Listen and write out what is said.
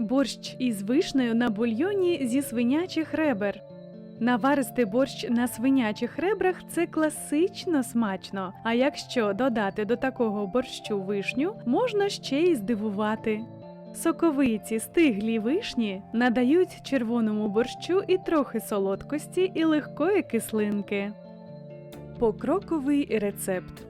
Борщ із вишнею на бульйоні зі свинячих ребер. Наваристий борщ на свинячих ребрах це класично смачно. А якщо додати до такого борщу вишню, можна ще й здивувати. Соковиті стиглі вишні надають червоному борщу і трохи солодкості і легкої кислинки. Покроковий рецепт.